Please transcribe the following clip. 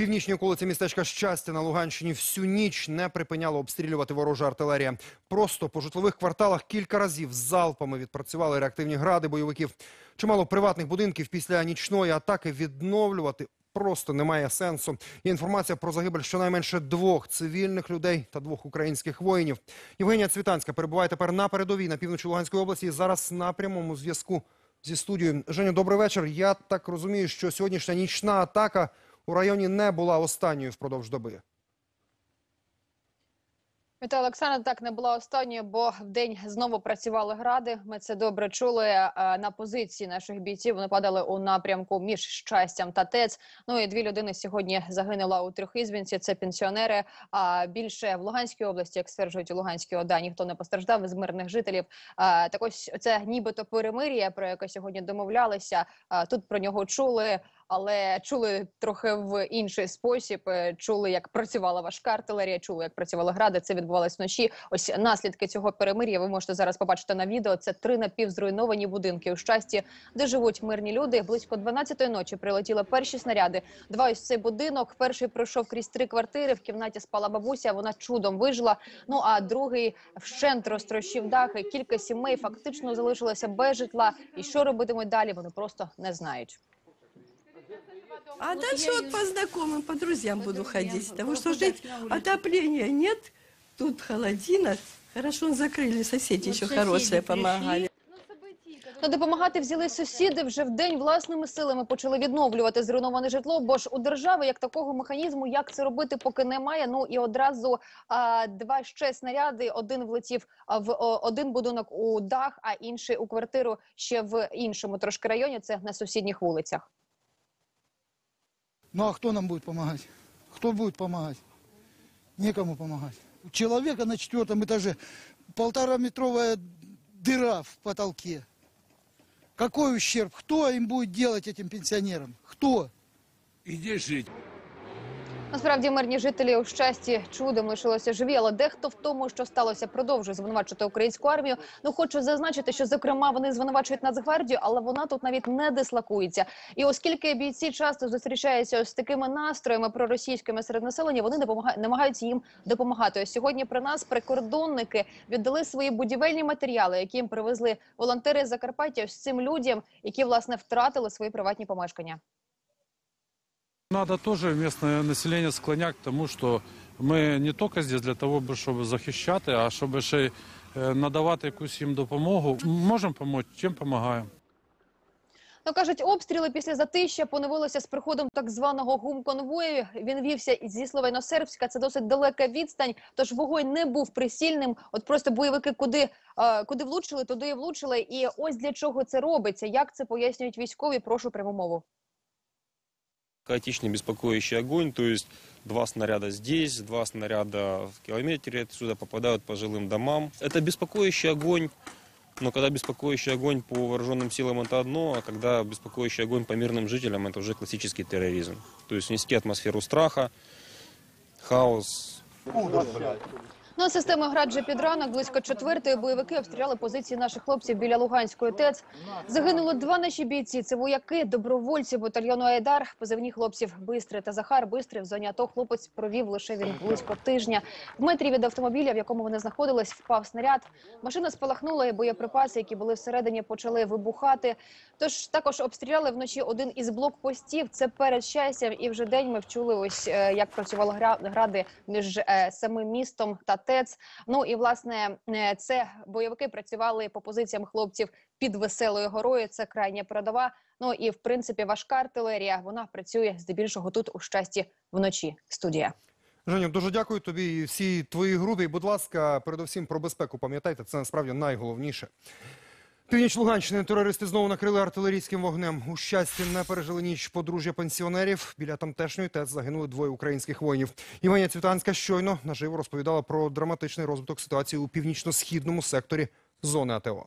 Північні околиці містечка Щастя на Луганщині всю ніч не припиняла обстрілювати ворожа артилерія. Просто по житлових кварталах кілька разів залпами відпрацювали реактивні гради бойовиків. Чимало приватних будинків після нічної атаки відновлювати просто немає сенсу. Є інформація про загибель щонайменше двох цивільних людей та двох українських воїнів. Євгенія Цвітанська перебуває тепер на передовій на півночі Луганської області. і Зараз на прямому зв'язку зі студією. Женю, добрий вечір. Я так розумію, що сьогоднішня нічна атака у районі не була останньою впродовж доби. Вітаю, Олександр. Так не була останньою, бо в день знову працювали гради. Ми це добре чули. Е, На позиції наших бійців вони падали у напрямку між щастям та ТЕЦ. Ну і дві людини сьогодні загинула у Трьохізбінці. Це пенсіонери. А більше в Луганській області, як стверджують у Луганській ОДА, ніхто не постраждав з мирних жителів. Так ось це нібито перемир'я, про яке сьогодні домовлялися. Тут про нього чули. Але чули трохи в інший спосіб. Е, Чули, як працювала важка артилерія, чули, як працювали гради. Це відбувалось вночі. Ось наслідки цього перемир'я. Ви можете зараз побачити на відео. Це три напівзруйновані будинки у щасті, де живуть мирні люди. Близько 12-ї ночі прилетіли перші снаряди. Два ось цей будинок. Перший пройшов крізь три квартири. В кімнаті спала бабуся. Вона чудом вижила. Ну а другий вщент розтрощив дах. І Кілька сімей фактично залишилося без житла. І що робитимуть далі? Вони просто не знають. А дальше вот по знакомым, по друзьям буду ходить. Потому что жить отопления нет, тут холодина. Хорошо закрыли, соседи еще хорошие помогали. Ну, допомагати взяли сусіди вже в день власними силами почали відновлювати зруйноване житло. Бо ж у держави як такого механізму, як це робити, поки немає. Ну і одразу а, два ще снаряди. Один влетів в о, один будинок у дах, а інший у квартиру ще в іншому трошки районі. Це на сусідніх вулицях. Ну а кто нам будет помогать? Кто будет помогать? Некому помогать. У человека на четвертом этаже полтораметровая дыра в потолке. Какой ущерб? Кто им будет делать этим пенсионерам? Кто? Иди жить. Насправді мирні жителі у щасті чудом лишилися живі, але дехто в тому, що сталося, продовжує звинувачувати українську армію. Ну хочу зазначити, що зокрема вони звинувачують Нацгвардію, але вона тут навіть не дислокується. І оскільки бійці часто зустрічаються з такими настроями проросійськими серед населення, вони намагаються їм допомагати. Ось сьогодні при нас прикордонники віддали свої будівельні матеріали, які їм привезли волонтери з Закарпаття. Ось цим людям, які власне втратили свої приватні помешкання. Надо тоже местное население склонять к тому, что ми не тільки здесь для того, щоб захищати, а щоб ще е, надавати якусь їм допомогу. Можемо допомогти, чим допомагаємо. Ну кажуть, обстріли після затища поновилися з приходом так званого гумконвою. Він вівся зі Словено-Сербська. Це досить далека відстань. Тож вогонь не був присільним. От просто бойовики куди, куди влучили, туди і влучили. І ось для чого це робиться. Як це пояснюють військові? Прошу пряму мову. Хаотичный беспокоящий огонь, то есть два снаряда здесь, два снаряда в километре отсюда попадают по жилым домам. Это беспокоящий огонь, но когда беспокоящий огонь по вооруженным силам это одно, а когда беспокоящий огонь по мирным жителям это уже классический терроризм. То есть внести атмосферу страха, хаос, Ну, а системи град же під ранок близько четвертої бойовики обстріляли позиції наших хлопців біля Луганської ТЕЦ. Загинуло два наші бійці. Це вояки, добровольці батальйону Айдар. Позивні хлопців Бистри та Захар. Бистрий в зоні АТО хлопець провів лише він близько тижня. В метрі від автомобіля, в якому вони знаходились, впав снаряд. Машина спалахнула, і боєприпаси, які були всередині, почали вибухати. Тож також обстріляли вночі один із блокпостів. Це перед щастям. І вже день ми вчули ось е, як працювали гра- гради між е, самим містом та ТЕЦ. Ну і власне е, це бойовики працювали по позиціям хлопців під веселою горою. Це крайня передова. Ну і в принципі важка артилерія. Вона працює здебільшого тут у щасті вночі. Студія. Женю, дуже дякую тобі і всій твоїй групі. Будь ласка, передусім про безпеку пам'ятайте, це насправді найголовніше. Північ Луганщини терористи знову накрили артилерійським вогнем. У щасті не пережили ніч подружжя пенсіонерів. Біля тамтешньої ТЕЦ загинули двоє українських воїнів. Євгенія Цвітанська щойно наживо розповідала про драматичний розвиток ситуації у північно-східному секторі зони АТО.